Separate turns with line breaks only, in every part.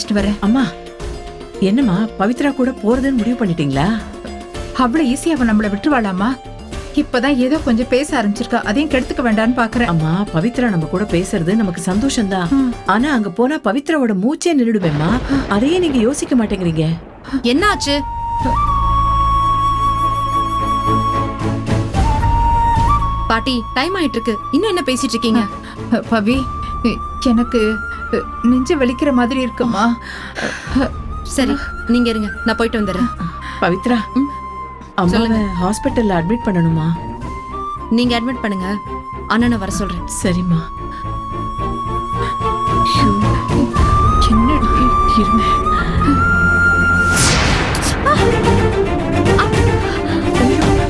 வச்சுட்டு வரேன்.
அம்மா என்னம்மா பவித்ரா கூட போறதுன்னு முடிவு பண்ணிட்டீங்களா?
அவ்வளவு ஈஸியா அவன் நம்மள விட்டுருவாளாமா இப்பதான் ஏதோ கொஞ்சம் பேச ஆரம்பிச்சிருக்கா. அதையும் கெடுத்துக்க வேண்டான்னு பாக்குறேன்.
அம்மா பவித்ரா நம்ம கூட பேசுறது நமக்கு சந்தோஷம்தான்.
ம்.
ஆனா அங்க போனா பவித்ராவோட மூச்சே நின்றுடுவேம்மா அதையே நீங்க யோசிக்க மாட்டேங்கிறீங்க.
என்ன ஆச்சு பாட்டி டைம் ஆயிட்டு இருக்கு இன்னும் என்ன பேசிட்டு இருக்கீங்க?
பவி எனக்கு நெஞ்சு வலிக்கிற மாதிரி இருக்குமா?
சரி நீங்க இருங்க நான் போயிட்டு வந்துடுறேன்.
பவித்ரா. அம்மாவை
சொல்லுங்க.
ஹாஸ்பிட்டல்ல அட்மிட் பண்ணணுமா?
நீங்க அட்மிட் பண்ணுங்க. அண்ணனை வர சொல்றேன்.
சரிம்மா.
என்னடி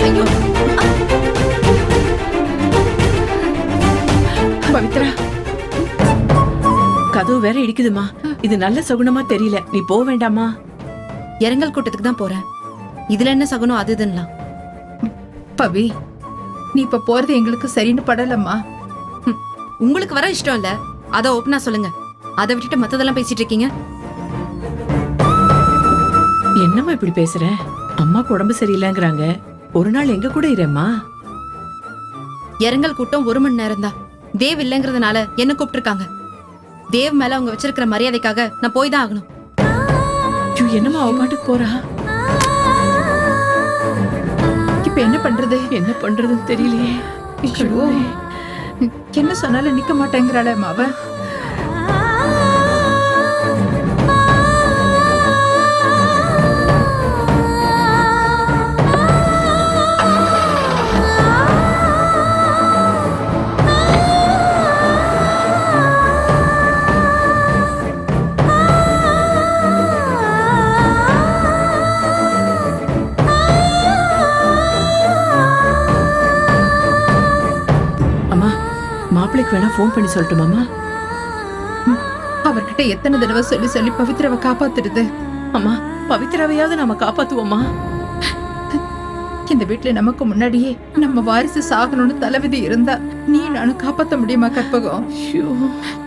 ஐயோ.
பவித்ரா. கதவு வேற இடிக்குதுமா. இது நல்ல சகுனமா தெரியல. நீ போக வேண்டாமா?
இரங்கல் கூட்டத்துக்கு தான் போறேன். இதுல என்ன சகுனம் அது இதுன்னுலாம்.
பவி நீ இப்ப போறது எங்களுக்கு சரின்னு படலம்மா.
உங்களுக்கு வர இஷ்டம் இல்ல. அத ஓப்பனா சொல்லுங்க. அதை விட்டுட்டு மத்ததெல்லாம் பேசிட்டு இருக்கீங்க?
என்னம்மா இப்படி பேசுற? அம்மாக்கு உடம்பு சரியில்லைங்கிறாங்க. ஒரு நாள் எங்க கூட இரேம்மா
இரங்கல் கூட்டம் ஒரு மணி நேரம் தான் தேவ் இல்லைங்கிறதுனால என்ன கூப்பிட்டுருக்காங்க? தேவ் மேல அவங்க வச்சிருக்கிற மரியாதைக்காக நான் போய் தான் ஆகணும்.
ஐயோ, என்னம்மா அவ பாட்டுக்கு போறா?
இப்ப என்ன பண்றது?
என்ன பண்றதுன்னு தெரியலையே.
ஐயோ. என்ன சொன்னாலும் நிக்க மாட்டேங்கிறாளே அவ
மாப்பிள்ளைக்கு வேணா ஃபோன் பண்ணி சொல்லட்டுமாம்மா
அவர்கிட்ட எத்தனை தடவை சொல்லி சொல்லி பவித்ராவை காப்பாத்துறது?
அம்மா பவித்ராவையாவது நாம காப்பாத்துவோமா?
இந்த வீட்ல நமக்கு முன்னாடியே நம்ம வாரிசு சாகணும்னு தலைவிதி இருந்தா நீ நானும் காப்பாத்த முடியுமா கற்பகம்?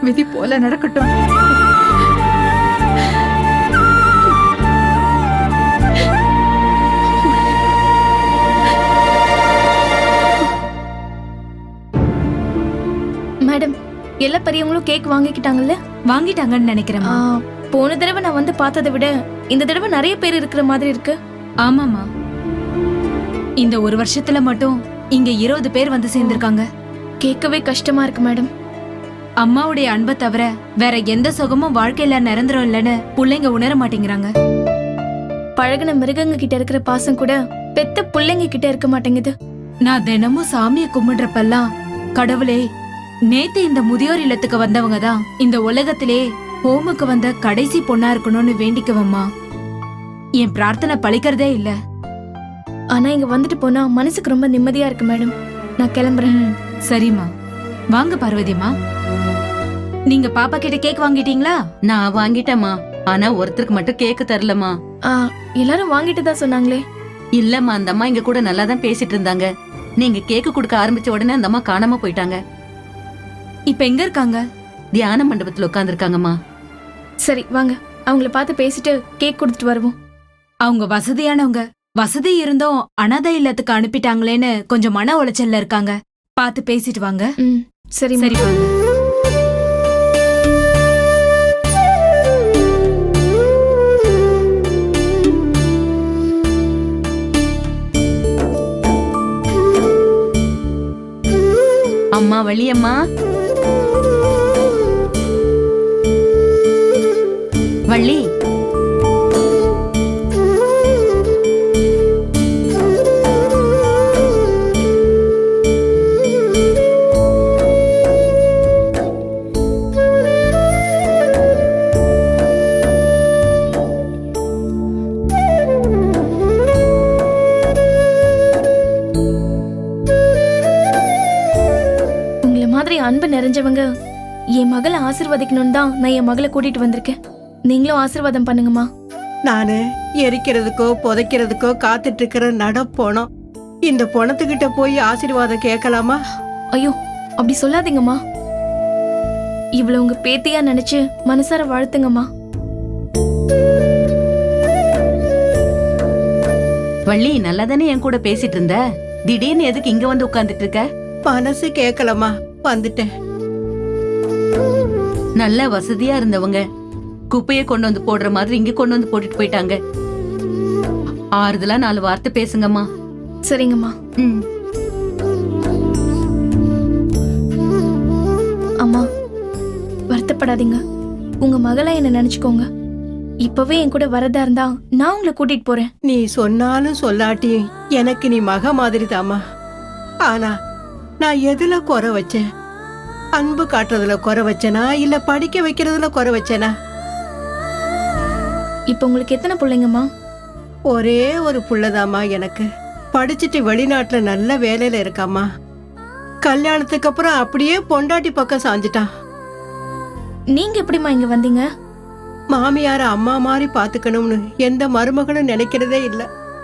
விதி போல நடக்கட்டும்.
மேடம் எல்லா பெரியவங்களும் கேக் வாங்கிக்கிட்டாங்கல்ல?
வாங்கிட்டாங்கன்னு நினைக்கிறேன்
ஆ, போன தடவை நான் வந்து பார்த்ததை விட இந்த தடவை நிறைய பேர் இருக்கிற மாதிரி இருக்கு.
ஆமாமா இந்த ஒரு வருஷத்துல மட்டும் இங்க இருபது பேர் வந்து சேர்ந்திருக்காங்க.
கேட்கவே கஷ்டமா இருக்கு மேடம்.
அம்மாவுடைய அன்பை தவிர வேற எந்த சுகமும் வாழ்க்கையில நிரந்தரம் இல்லைன்னு பிள்ளைங்க உணர மாட்டேங்கிறாங்க.
பழகுன மிருகங்க கிட்ட இருக்கிற பாசம் கூட பெத்த பிள்ளைங்க கிட்ட இருக்க மாட்டேங்குது.
நான் தினமும் சாமியை கும்பிடுறப்பெல்லாம் கடவுளே நேத்து இந்த முதியோர் இல்லத்துக்கு வந்தவங்க தான் இந்த உலகத்திலே ஹோமுக்கு வந்த கடைசி பொண்ணா இருக்கணும்னு வேண்டிக்குவம்மா. என் பிரார்த்தனை பழிக்கிறதே இல்ல.
ஆனா இங்க வந்துட்டு போனா மனசுக்கு ரொம்ப நிம்மதியா இருக்கு மேடம். நான் கிளம்புறேன்.
சரிம்மா. வாங்க பார்வதிம்மா. நீங்க பாப்பா கிட்ட கேக் வாங்கிட்டீங்களா?
நான் வாங்கிட்டேம்மா. ஆனா ஒருத்தருக்கு மட்டும் கேக்கு தரலம்மா.
ஆ, எல்லாரும் வாங்கிட்டு தான் சொன்னாங்களே.
இல்லம்மா அந்த அம்மா இங்க கூட நல்லா தான் பேசிட்டு இருந்தாங்க. நீங்க கேக்கு கொடுக்க ஆரம்பிச்ச உடனே அந்த அம்மா காணாம போயிட்டாங்க.
இப்ப எங்க இருக்காங்க?
தியான மண்டபத்துல உட்கார்ந்திருக்காங்கம்மா.
சரி வாங்க. அவங்கள பார்த்து பேசிட்டு கேக் கொடுத்துட்டு வருவோம்.
அவங்க வசதியானவங்க. வசதி இருந்தும் அனாதை இல்லத்துக்கு அனுப்பிட்டாங்களேன்னு கொஞ்சம் மன உளைச்சல்ல இருக்காங்க. பார்த்து பேசிட்டு வாங்க.
ம் சரி
சரி வாங்க
அம்மா வள்ளியம்மா. வள்ளி.
உங்களை மாதிரி அன்பு நிறைஞ்சவங்க என் மகளை ஆசிர்வதிக்கணும்னு தான் நான் என் மகளை கூட்டிட்டு வந்திருக்கேன். நீங்களும் ஆசீர்வாதம் பண்ணுங்கம்மா.
நானு எரிக்கிறதுக்கோ புதைக்கிறதுக்கோ காத்துட்டு இருக்கிற நடப்போனோம் இந்த பொணத்துக்கிட்ட போய் ஆசீர்வாதம் கேட்கலாமா?
ஐயோ அப்படி சொல்லாதீங்கம்மா. இவ்வளவு உங்க பேத்தியா நினைச்சு மனசார வாழ்த்துங்கம்மா.
வள்ளி நல்லா தானே என் கூட பேசிட்டு இருந்த திடீர்னு எதுக்கு இங்க வந்து உட்கார்ந்துட்டு இருக்க
மனசு கேட்கலம்மா வந்துட்டேன்.
நல்ல வசதியா இருந்தவங்க. குப்பையை கொண்டு வந்து போடுற மாதிரி இங்க கொண்டு வந்து போட்டுட்டு போயிட்டாங்க. ஆறுதலா நாலு வார்த்தை பேசுங்கம்மா.
சரிங்கம்மா.
ம்.
அம்மா வருத்தப்படாதீங்க. உங்க மகளா என்ன நினைச்சுக்கோங்க. இப்பவே என் கூட வரதா இருந்தா நான் உங்களை கூட்டிட்டு போறேன்.
நீ சொன்னாலும் சொல்லாட்டியும் எனக்கு நீ மக மாதிரி தாம்மா ஆனா நான் எதுல குறை வச்சேன்? அன்பு காட்டுறதுல குறை வச்சேனா இல்ல படிக்க வைக்கிறதுல குறை வச்சேனா?
இப்போ உங்களுக்கு எத்தனை பிள்ளைங்கம்மா?
ஒரே ஒரு புள்ளதாம்மா எனக்கு. படிச்சுட்டு வெளிநாட்டுல நல்ல வேலையில இருக்காம்மா. கல்யாணத்துக்கு அப்புறம் அப்படியே பொண்டாட்டி பக்கம் சாஞ்சிட்டான்
நீங்க எப்படிம்மா இங்க வந்தீங்க?
மாமியார அம்மா மாதிரி பாத்துக்கணும்னு எந்த மருமகளும் நினைக்கிறதே இல்ல.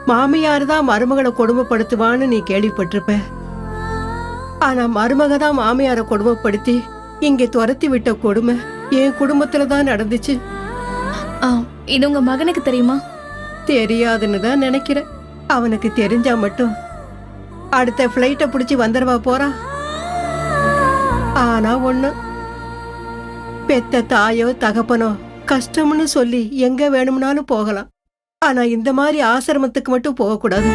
மாமியார் தான் மருமகளை கொடுமைப்படுத்துவான்னு நீ கேள்விப்பட்டிருப்ப. ஆனா மருமக தான் மாமியாரை கொடுமைப்படுத்தி இங்கே துரத்தி விட்ட கொடுமை என் குடும்பத்துல தான் நடந்துச்சு.
இது உங்க மகனுக்கு தெரியுமா?
தெரியாதுன்னு தான் நினைக்கிறேன். அவனுக்கு தெரிஞ்சா மட்டும். அடுத்த ஃப்ளைட்டை பிடிச்சி வந்துடவா போறான் ஆனா ஒண்ணு. பெத்த தாயோ தகப்பனோ கஷ்டம்னு சொல்லி எங்க வேணும்னாலும் போகலாம். ஆனா இந்த மாதிரி ஆசிரமத்துக்கு மட்டும் போகக்கூடாது.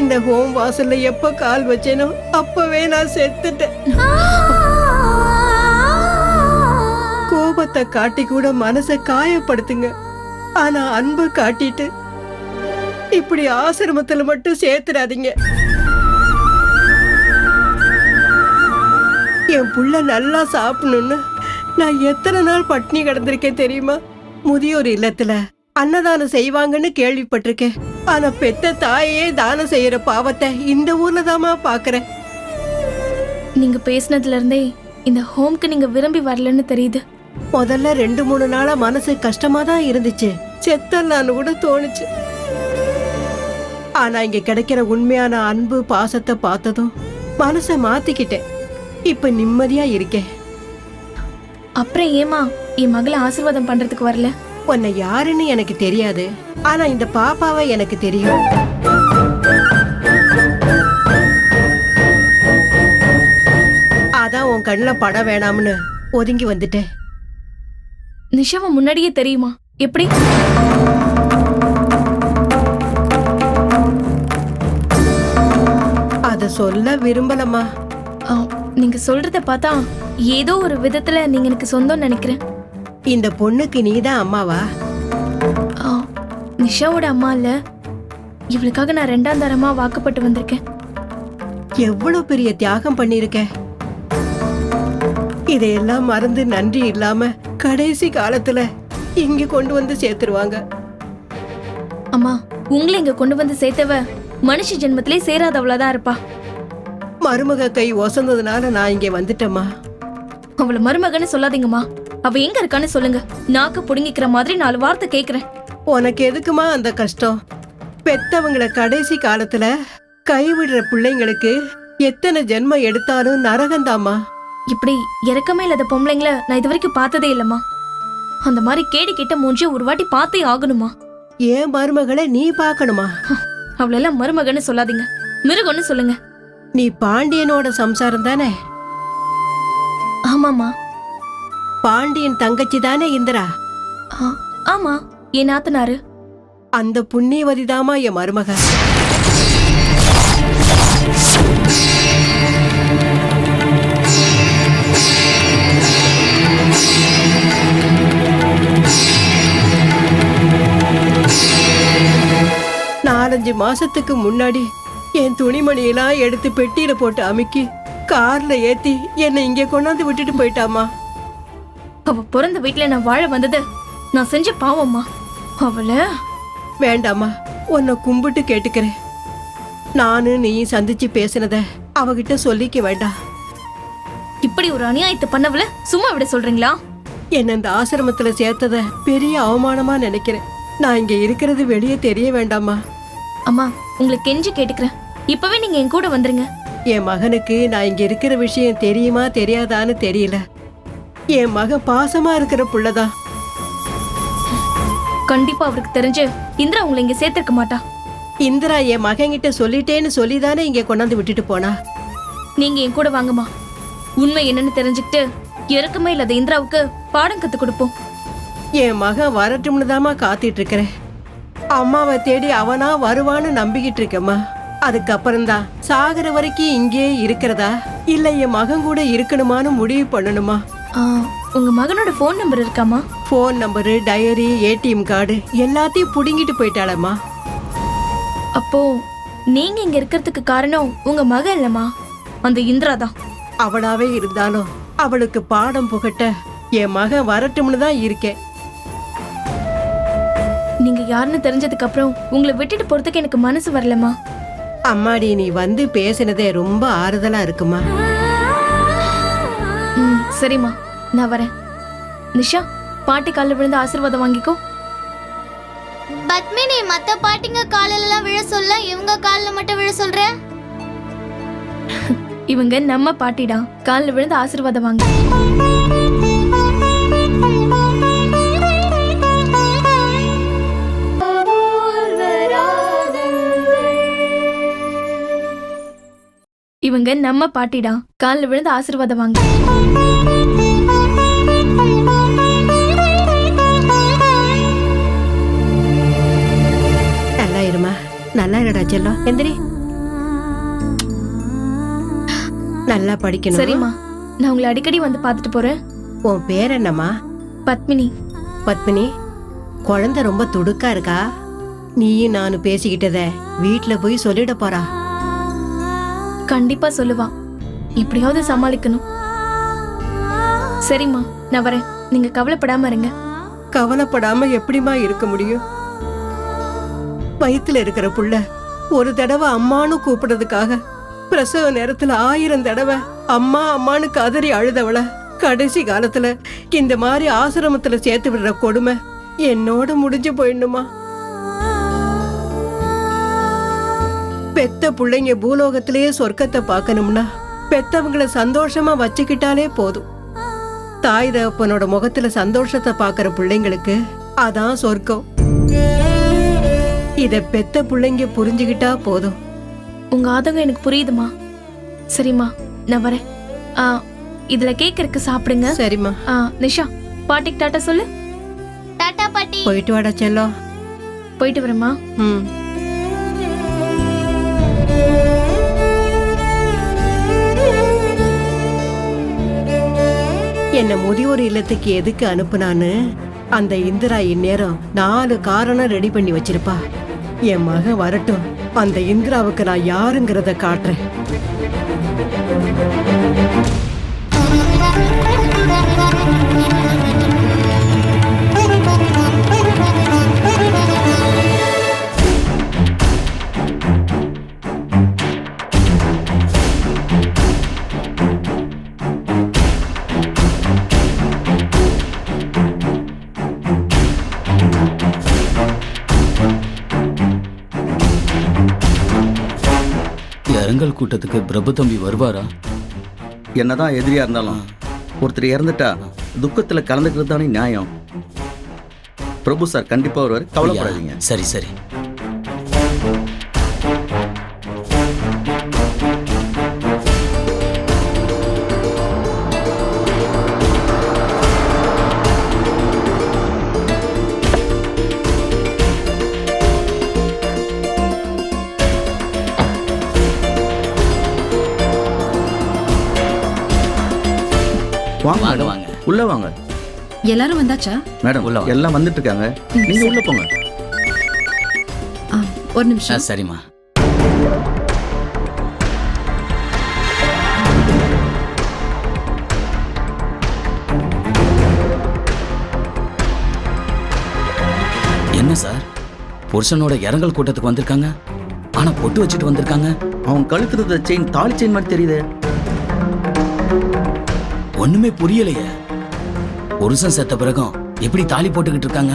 இந்த ஹோம் வாசல்ல எப்ப கால் வச்சேனோ அப்பவே நான் செத்துட்டேன். கோபத்தை காட்டி கூட மனசை காயப்படுத்துங்க. ஆனா அன்பு காட்டிட்டு இப்படி ஆசிரமத்துல மட்டும் சேர்த்துடாதீங்க என் புள்ள நல்லா சாப்பிடணும்னு நான் எத்தனை நாள் பட்னி கிடந்திருக்கேன் தெரியுமா? முதியோர் இல்லத்துல அன்னதானம் செய்வாங்கன்னு கேள்விப்பட்டிருக்கேன். ஆனா பெத்த தாயே தானம் செய்யற பாவத்தை இந்த ஊர்ல தாமா பாக்குறேன்.
நீங்க பேசினதுல இருந்தே இந்த ஹோம்க்கு நீங்க விரும்பி வரலன்னு தெரியுது.
முதல்ல ரெண்டு மூணு நாளா மனசு கஷ்டமா தான் இருந்துச்சு. செத்தல்லான்னு கூட தோணுச்சு. ஆனா இங்க கிடைக்கிற உண்மையான அன்பு பாசத்தை பார்த்ததும் மனசை மாத்திக்கிட்டேன். இப்ப நிம்மதியா இருக்கேன்.
அப்புறம் ஏமா என் மகளை ஆசீர்வாதம் பண்றதுக்கு வரல?
உன்னை யாருன்னு எனக்கு தெரியாது. ஆனா இந்த பாப்பாவை எனக்கு தெரியும். அதான் உன் கண்ணில் பட வேணாம்னு ஒதுங்கி வந்துட்டேன்.
நிஷாவை முன்னாடியே தெரியுமா? எப்படி?
அத சொல்ல விரும்பலம்மா.
ஆ, நீங்க சொல்றத பார்த்தா ஏதோ ஒரு விதத்துல நீங்க எனக்கு சொந்தம் நினைக்கிறேன்.
இந்த பொண்ணுக்கு நீதான் அம்மாவா?
நிஷாவோட அம்மா இல்ல. இவளுக்காக நான் ரெண்டாம் தரமா வாக்கப்பட்டு வந்திருக்கேன்.
எவ்வளவு பெரிய தியாகம் பண்ணிருக்க? இதையெல்லாம் மறந்து நன்றி இல்லாம கடைசி காலத்துல இங்க கொண்டு வந்து சேர்த்துருவாங்க.
அம்மா உங்களை இங்க கொண்டு வந்து சேர்த்தவ மனுஷ ஜென்மத்திலே சேராதவளாதான் இருப்பா.
மருமக கை ஒசந்ததுனால நான் இங்க வந்துட்டேம்மா.
அவளை மருமகன்னு சொல்லாதீங்கம்மா. அவ எங்க இருக்கான்னு சொல்லுங்க. நாக்க புடுங்கிக்கிற மாதிரி நாலு வார்த்தை கேக்குறேன்.
உனக்கு எதுக்குமா அந்த கஷ்டம்? பெத்தவங்கள கடைசி காலத்துல கைவிடுற பிள்ளைங்களுக்கு எத்தனை ஜென்மம் எடுத்தாலும் நரகந்தாம்மா
இப்படி இறக்கமே இல்லாத பொம்பளைங்கள நான் இது வரைக்கும் பார்த்ததே இல்லம்மா. அந்த மாதிரி கேடி கிட்ட மூஞ்சி ஒரு வாட்டி பார்த்தே ஆகணுமா
ஏன் மருமகளை நீ பார்க்கணுமா?
அவளெல்லாம் மருமகன்னு சொல்லாதீங்க. மிருகன்னு சொல்லுங்க.
நீ பாண்டியனோட சம்சாரம் தானே?
ஆமாமா
பாண்டியன் தங்கச்சி தானே இந்திரா?
ஆ, ஆமா என் நாத்தனாரு.
அந்த புண்ணியவதிதாமா என் மருமக. மாசத்துக்கு முன்னாடி என் துணிமணியெல்லாம் எடுத்து பெட்டியில போட்டு அமுக்கி கார்ல ஏத்தி என்னை இங்க கொண்டாந்து விட்டுட்டு போயிட்டாமா
அவ பிறந்த வீட்ல நான் வாழ வந்தது நான் செஞ்ச பாவம்மா. அவள
வேண்டாம்மா உன்னை கும்பிட்டு கேட்டுக்கிறேன். நானு நீ சந்திச்சு பேசினத அவகிட்ட சொல்லிக்க வேண்டாம்.
இப்படி ஒரு அநியாயத்தை பண்ணவள சும்மா விட சொல்றீங்களா?
என்ன இந்த ஆசிரமத்துல சேர்த்தத பெரிய அவமானமா நினைக்கிறேன். நான் இங்க இருக்கிறது வெளியே தெரிய வேண்டாமா
அம்மா உங்களை கெஞ்சி கேட்டுக்கிறேன். இப்பவே நீங்க என் கூட வந்துருங்க.
என் மகனுக்கு நான் இங்க இருக்கிற விஷயம் தெரியுமா தெரியாதான்னு தெரியல. என் மகன் பாசமா இருக்கிற புள்ளதான்.
கண்டிப்பா அவருக்கு தெரிஞ்சு இந்திரா உங்களை இங்க சேர்த்திருக்க மாட்டா.
இந்திரா என் மகன்கிட்ட சொல்லிட்டேன்னு சொல்லிதானே இங்க கொண்டாந்து விட்டுட்டு போனா?
நீங்க என் கூட வாங்கம்மா. உண்மை என்னன்னு தெரிஞ்சுக்கிட்டு இறக்கமே இல்லாத இந்திராவுக்கு பாடம் கத்து கொடுப்போம்.
என் மகன் வரட்டும்னு தாம்மா காத்துட்டு இருக்கிறேன். அம்மாவை தேடி அவனா வருவான்னு நம்பிக்கிட்டு இருக்கேம்மா. அதுக்கப்புறம்தான் சாகர வரைக்கும் இங்கே இருக்கிறதா? இல்ல என் மகன் கூட இருக்கணுமான்னு முடிவு பண்ணணுமா?
ஆ, உங்க மகனோட ஃபோன் நம்பர் இருக்காமா
phone number diary ATM card எல்லாத்தையும் புடுங்கிட்டு போயிட்டாளம்மா.
அப்போ நீங்க இங்க இருக்கிறதுக்கு காரணம் உங்க மகன் இல்லம்மா? அந்த இந்திரா தான்.
அவளாவே இருந்தாலும் அவளுக்கு பாடம் புகட்ட என் மகன் வரட்டும்னு தான் இருக்கேன்.
நீங்க யாருன்னு தெரிஞ்சதுக்கு அப்புறம் உங்களை விட்டுட்டு போறதுக்கு எனக்கு மனசு வரலம்மா.
அம்மாடி நீ வந்து பேசினதே ரொம்ப ஆறுதலா இருக்குமா?
ம் சரிம்மா. நான் வரேன். நிஷா பாட்டி காலில் விழுந்து ஆசீர்வாதம் வாங்கிக்கோ.
பத்மினி மத்த பாட்டிங்க காலில எல்லாம் விழ சொல்ல இவங்க கால்ல மட்டும் விழ சொல்ற?
இவங்க நம்ம பாட்டிடா. காலில் விழுந்து ஆசீர்வாதம் வாங்க. இவங்க நம்ம பாட்டிடா. காலில் விழுந்து ஆசீர்வாதம் வாங்க.
நல்லா இருமா. நல்லா இருடா செல்லம். எந்திரி. நல்லா படிக்கணும்.
சரிம்மா. நான் உங்களை அடிக்கடி வந்து பார்த்துட்டு போறேன்.
உன் பேர் என்னம்மா?
பத்மினி.
பத்மினி குழந்தை ரொம்ப துடுக்கா இருக்கா? நீயும் நானும் பேசிக்கிட்டத வீட்ல போய் சொல்லிட போறா.
கண்டிப்பா சொல்லுவா எப்படியாவது சமாளிக்கணும். சரிம்மா நான் வரேன். நீங்க கவலைப்படாம இருங்க.
கவலைப்படாம எப்படிம்மா இருக்க முடியும்? வயித்துல இருக்கிற புள்ள ஒரு தடவை அம்மானு கூப்பிடுறதுக்காக பிரசவ நேரத்துல ஆயிரம் தடவை அம்மா அம்மான்னு கதறி அழுதவள கடைசி காலத்துல இந்த மாதிரி ஆசிரமத்துல சேர்த்து விடுற கொடுமை என்னோட முடிஞ்சு போயிடணுமா? பெத்த பிள்ளைங்க பூலோகத்திலேயே சொர்க்கத்தை பார்க்கணும்னா பெத்தவங்கள சந்தோஷமா வச்சுக்கிட்டாலே போதும். தாய் தகப்பனோட முகத்துல சந்தோஷத்தை பார்க்கற பிள்ளைங்களுக்கு அதான் சொர்க்கம். இத பெத்த பிள்ளைங்க புரிஞ்சுக்கிட்டா போதும்.
உங்க ஆதங்கம் எனக்கு புரியுதுமா? சரிம்மா நான் வரேன். ஆ இதுல கேக் இருக்கு சாப்பிடுங்க.
சரிம்மா.
ஆ நிஷா பாட்டிக்கு டாட்டா சொல்லு.
டாடா பாட்டி.
போயிட்டு வாடா செல்லம்
போயிட்டு வரேம்மா.
ம். என்னை முதியோர் இல்லத்துக்கு எதுக்கு அனுப்புனான்னு? அந்த இந்திரா இந்நேரம் நாலு காரணம் ரெடி பண்ணி வச்சிருப்பா. என் மகன் வரட்டும். அந்த இந்திராவுக்கு நான் யாருங்கிறத காட்டுறேன்.
இரங்கல் கூட்டத்துக்கு பிரபு தம்பி வருவாரா?
என்னதான் எதிரியா இருந்தாலும் ஒருத்தர் இறந்துட்டா துக்கத்துல கலந்துக்கிறது தானே நியாயம். பிரபு சார் கண்டிப்பா வருவார். கவலைப்படாதீங்க.
சரி சரி.
எல்லாரும் வந்தாச்சா?
மேடம்
உள்ள.
எல்லாம் வந்துட்டு இருக்காங்க நீங்க உள்ள போங்க.
ஆ, ஒரு
ஆ,
நிமிஷம்
சரிம்மா. என்ன சார்? புருஷனோட இரங்கல் கூட்டத்துக்கு வந்திருக்காங்க. ஆனா பொட்டு வச்சுட்டு வந்திருக்காங்க.
அவன் கழுத்துல இருந்த செயின் தாலி செயின் மாதிரி தெரியுது.
ஒண்ணுமே புரியலையே. புருஷன் செத்த பிறகும் எப்படி தாலி போட்டுக்கிட்டு இருக்காங்க?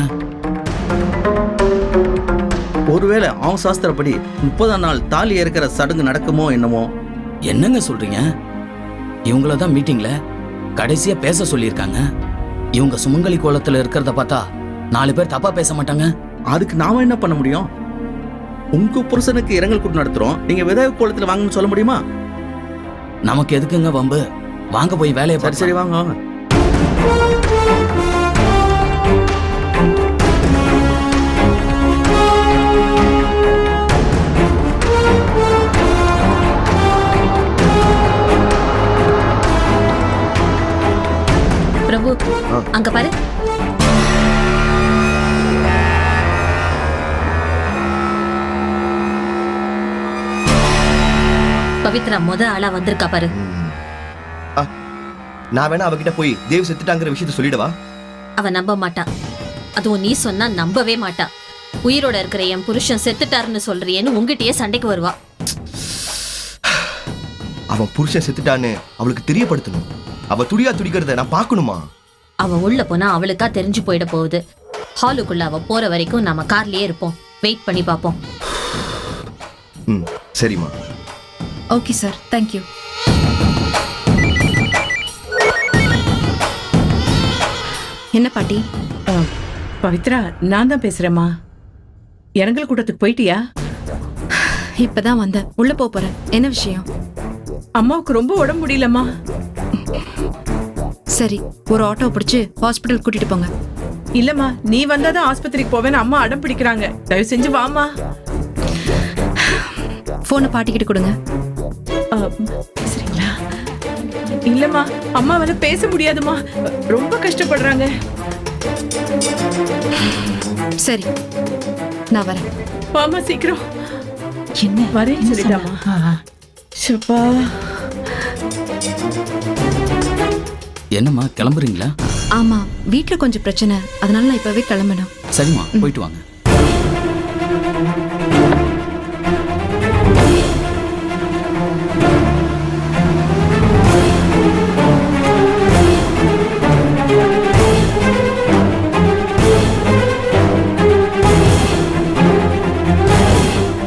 ஒருவேளை அவன் சாஸ்திரப்படி முப்பதாம் நாள் தாலி ஏற்கிற சடங்கு நடக்குமோ என்னமோ?
என்னங்க சொல்றீங்க? இவங்கள தான் மீட்டிங்ல கடைசியா பேச சொல்லியிருக்காங்க. இவங்க சுமங்கலி கோலத்துல இருக்கிறத பார்த்தா நாலு பேர் தப்பா பேச மாட்டாங்க.
அதுக்கு நாம என்ன பண்ண முடியும்? உங்க புருஷனுக்கு இரங்கல் கூட்டம் நடத்துறோம். நீங்க விதவை கோலத்துல வாங்கன்னு சொல்ல முடியுமா?
நமக்கு எதுக்குங்க வம்பு? வாங்க போய் வேலையை
சரி சரி வாங்க.
பிரபு அங்க பாரு. பவித்ரா முத ஆளா வந்திருக்கா பாரு.
நான் வேணா அவகிட்ட போய் தேவ் செத்துட்டாங்கிற விஷயத்த சொல்லிடவா?
அவ நம்ப மாட்டா. அதுவும் நீ சொன்னா நம்பவே மாட்டா. உயிரோட இருக்கிற என் புருஷன் செத்துட்டாருன்னு சொல்றியேன்னு உங்ககிட்டயே சண்டைக்கு வருவா.
அவன் புருஷன் செத்துட்டான்னு அவளுக்கு தெரியப்படுத்தணும். அவ துடியா துடிக்கிறத நான் பார்க்கணுமா?
அவ உள்ள போனா அவளுக்கா தெரிஞ்சு போயிட போகுது. ஹாலுக்குள்ள அவ போற வரைக்கும் நாம கார்லயே இருப்போம். வெயிட் பண்ணி பாப்போம்
ம் சரிம்மா.
ஓகே சார் தேங்க்யூ என்ன பாட்டி?
பவித்ரா நான் தான் பேசுறேம்மா. இரங்கல் கூட்டத்துக்கு போயிட்டியா?
இப்பதான் வந்தேன். உள்ள போறேன். என்ன விஷயம்?
அம்மாவுக்கு ரொம்ப உடம்பு முடியலம்மா.
சரி ஒரு ஆட்டோ பிடிச்சு ஹாஸ்பிட்டல் கூட்டிட்டு போங்க.
இல்லம்மா நீ வந்தாதான் ஆஸ்பத்திரிக்கு போவேன்னு அம்மா அடம் பிடிக்கிறாங்க. தயவு செஞ்சு வாமா
போனை பாட்டிக்கிட்டு கொடுங்க.
சரிங்களா? இல்லம்மா அம்மாவால பேச முடியாதும்மா. ரொம்ப கஷ்டப்படுறாங்க.
சரி நான் வரேன்.
வாமா சீக்கிரம்.
என்ன?
வரேன் சொல்லிட்டாமா சப்பா
என்னம்மா கிளம்புறீங்களா?
ஆமா வீட்ல கொஞ்சம் பிரச்சனை. அதனால நான் இப்பவே கிளம்பணும்.
சரிம்மா போயிட்டு வாங்க.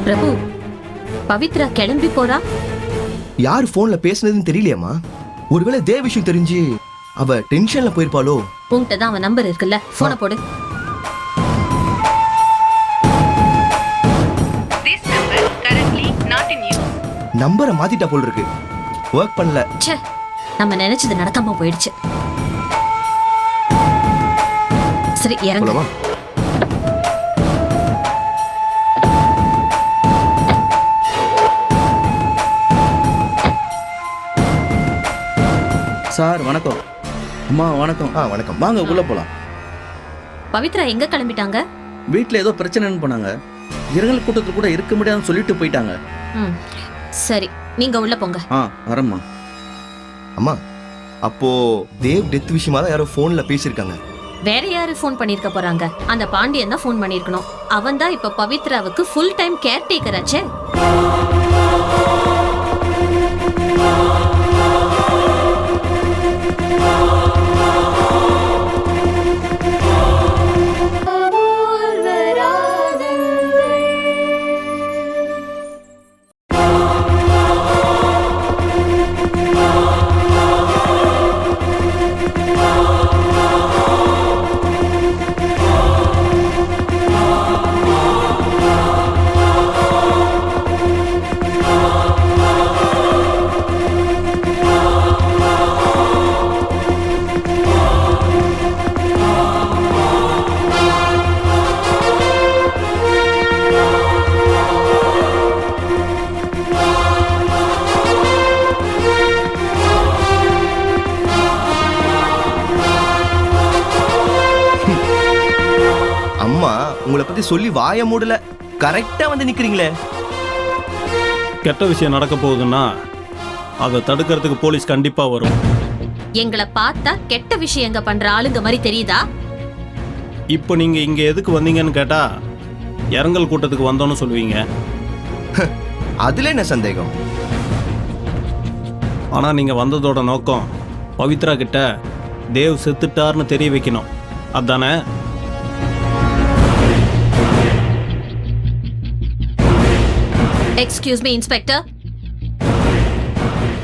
பிரபு பவித்ரா கிளம்பி போறா?
யார் போன்ல பேசுனதுன்னு தெரியலையாம்மா? ஒருவேளை தேவ் விஷயம் தெரிஞ்சு அவ டென்ஷன்ல போயிருப்பாளோ?
உன்கிட்ட தான் அவன் நம்பர் இருக்குல்ல? போனை போடு.
நம்பரை மாத்திட்டா போல் இருக்கு ஒர்க் பண்ணல.
ச்சே நம்ம நினைச்சது நடக்காம போயிடுச்சு. சரி இறங்க.
சார் வணக்கம். அம்மா வணக்கம்.
ஆ வணக்கம்.
வாங்க உள்ள போலாம்.
பவித்ரா எங்க கிளம்பிட்டாங்க?
வீட்ல ஏதோ பிரச்சனைன்னு போனாங்க. இரங்கல் கூட்டத்தில் கூட இருக்க முடியாதுன்னு சொல்லிட்டு போயிட்டாங்க.
ம் சரி. நீங்க உள்ள போங்க.
ஆ வரேம்மா.
அம்மா அப்போ தேவ் டெத் விஷயமா தான் யாரோ போன்ல பேசியிருக்காங்க.
வேற யாரு ஃபோன் பண்ணிருக்க போறாங்க? அந்த பாண்டியன் தான் ஃபோன் பண்ணிருக்கணும் அவன் தான் இப்ப பவித்ராவுக்கு ஃபுல் டைம் கேர் டேக்கர் ஆச்சே.
அம்மா சொல்லி வாய மூடல. கரெக்டா வந்து நிக்கிறீங்களே.
கெட்ட விஷயம் நடக்க போகுதுன்னா அதை தடுக்கிறதுக்கு போலீஸ் கண்டிப்பா வரும்.
எங்களை பார்த்தா கெட்ட விஷயங்க பண்ற ஆளுங்க மாதிரி தெரியுதா?
இப்போ நீங்க இங்க எதுக்கு வந்தீங்கன்னு கேட்டா இரங்கல் கூட்டத்துக்கு வந்தோன்னு சொல்லுவீங்க.
அதுல என்ன சந்தேகம்?
ஆனா நீங்க வந்ததோட நோக்கம் பவித்ரா கிட்ட தேவ் செத்துட்டார்னு தெரிய வைக்கணும். அதானே?
எக்ஸ்கியூஸ் மீ இன்ஸ்பெக்டர்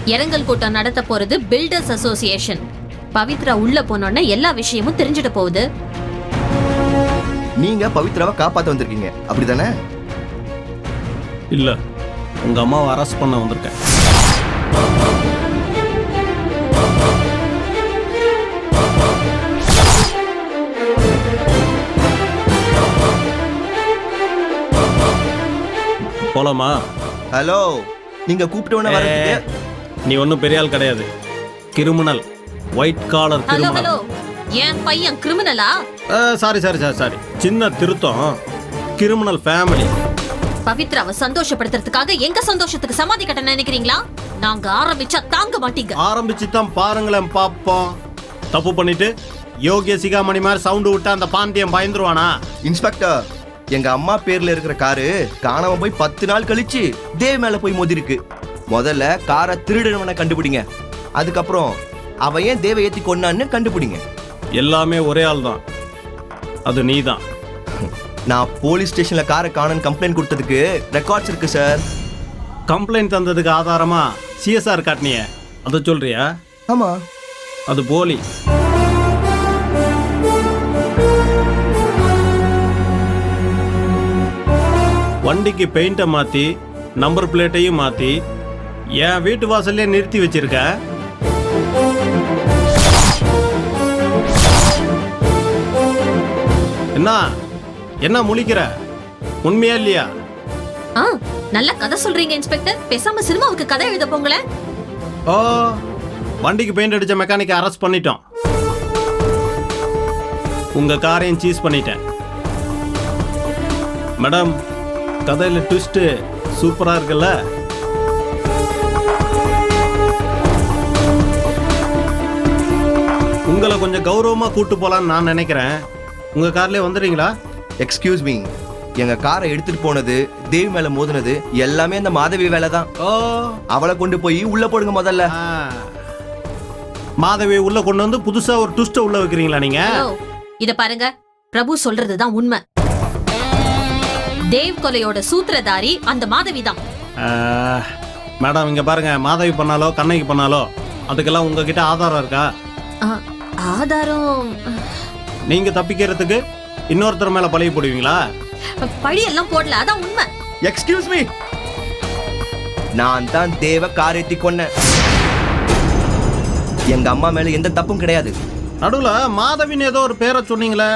இரங்கல் கூட்டம் நடத்த போறது பில்டர்ஸ் அசோசியேஷன் பவித்ரா உள்ள போனோன்னா எல்லா விஷயமும் தெரிஞ்சுட்டு போகுது.
நீங்க பவித்ராவை காப்பாத்த வந்திருக்கீங்க. அப்படிதானே?
இல்ல. உங்க அம்மாவை அரெஸ்ட் பண்ண வந்திருக்கேன். போலாமா?
ஹலோ நீங்க கூப்பிட்டவன வரதுக்கு?
நீ ஒன்றும் பெரிய ஆள் கிடையாது. Criminal. White collar
hello
criminal
hello என் பையன் கிரிமினலா
சாரி சாரி சாரி சாரி சின்ன திருத்தம். கிரிமினல் ஃபேமிலி
பவித்ராவை சந்தோஷப்படுத்துறதுக்காக எங்க சந்தோஷத்துக்கு சமாதி கட்ட நினைக்கிறீங்களா? நாங்க ஆரம்பிச்சா தாங்க மாட்டீங்க.
ஆரம்பிச்சு தான் பாருங்களேன் பாப்போம். தப்பு பண்ணிட்டு யோகிய சிகாமணி மாதிரி சவுண்டு விட்டா அந்த பாண்டியன் பயந்துருவானா?
இன்ஸ்பெக்டர் எங்க அம்மா பேர்ல இருக்கிற காரு காணாம போய் பத்து நாள் கழிச்சு தேவ் மேல போய் மோதிருக்கு. முதல்ல காரை திருடனவனை கண்டுபிடிங்க. அதுக்கப்புறம் அவன் ஏன் தேவை ஏத்தி கொன்னான்னு கண்டுபிடிங்க.
எல்லாமே ஒரே ஆள் தான். அது நீ தான்
நான் போலீஸ் ஸ்டேஷன்ல காரை காணன்னு கம்ப்ளைண்ட் கொடுத்ததுக்கு ரெக்கார்ட்ஸ் இருக்கு சார்.
கம்ப்ளைண்ட் தந்ததுக்கு ஆதாரமா சிஎஸ்ஆர் காட்டினிய. அதை சொல்றியா?
ஆமா.
அது போலி. வண்டிக்கு பெயிண்ட்டை மாத்தி நம்பர் பிளேட்டையும் மாத்தி என் வீட்டு வாசல்லே நிறுத்தி வச்சிருக்க? என்ன என்ன முழிக்கிற? உண்மையா இல்லையா?
ஆ நல்ல கதை சொல்றீங்க இன்ஸ்பெக்டர். பேசாம சினிமாவுக்கு கதை எழுத போங்களேன்.
ஓ வண்டிக்கு பெயிண்ட் அடிச்ச மெக்கானிக்கை அரெஸ்ட் பண்ணிட்டோம். உங்க காரையும் சீஸ் பண்ணிட்டேன். மேடம் கதையில ட்விஸ்ட் சூப்பரா இருக்குல்ல? உங்களை கொஞ்சம் கௌரவமா கூட்டு போலான்னு நான் நினைக்கிறேன். உங்க கார்லயே வந்துடுறீங்களா
எக்ஸ்கியூஸ் மீ எங்க காரை எடுத்துட்டு போனது தேவ் மேல மோதினது எல்லாமே அந்த மாதவி வேலை தான்
ஓ.
அவளை கொண்டு போய் உள்ள போடுங்க முதல்ல.
மாதவி உள்ள கொண்டு வந்து புதுசா ஒரு ட்விஸ்ட உள்ள வைக்கிறீங்களா நீங்க?
ஹலோ இத பாருங்க. பிரபு சொல்றதுதான் உண்மை. தேவ் கொலையோட சூத்திரதாரி அந்த மாதவி தான்.
மேடம் இங்க பாருங்க மாதவி பண்ணாலோ கண்ணகி பண்ணாலோ அதுக்கெல்லாம் உங்ககிட்ட ஆதாரம் இருக்கா?
ஆதாரம்
நீங்க தப்பிக்கிறதுக்கு இன்னொருத்தர் மேல பழகி போடுவீங்களா?
பழி எல்லாம் போடல அதான் உண்மை.
எக்ஸ்கியூஸ் மீ நான் தான் தேவ காரேத்தி கொன்னேன். எங்க அம்மா மேல எந்த தப்பும் கிடையாது.
நடுவுல மாதவின்னு ஏதோ ஒரு பேரை சொன்னீங்களே.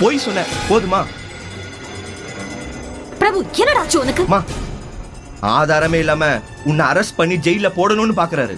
போய் சொன்னேன் போதுமா?
பிரபு என்னடாச்சு உனக்கு?
ஆதாரமே இல்லாம உன்னை அரெஸ்ட் பண்ணி ஜெயில போடணும்னு பாக்குறாரு.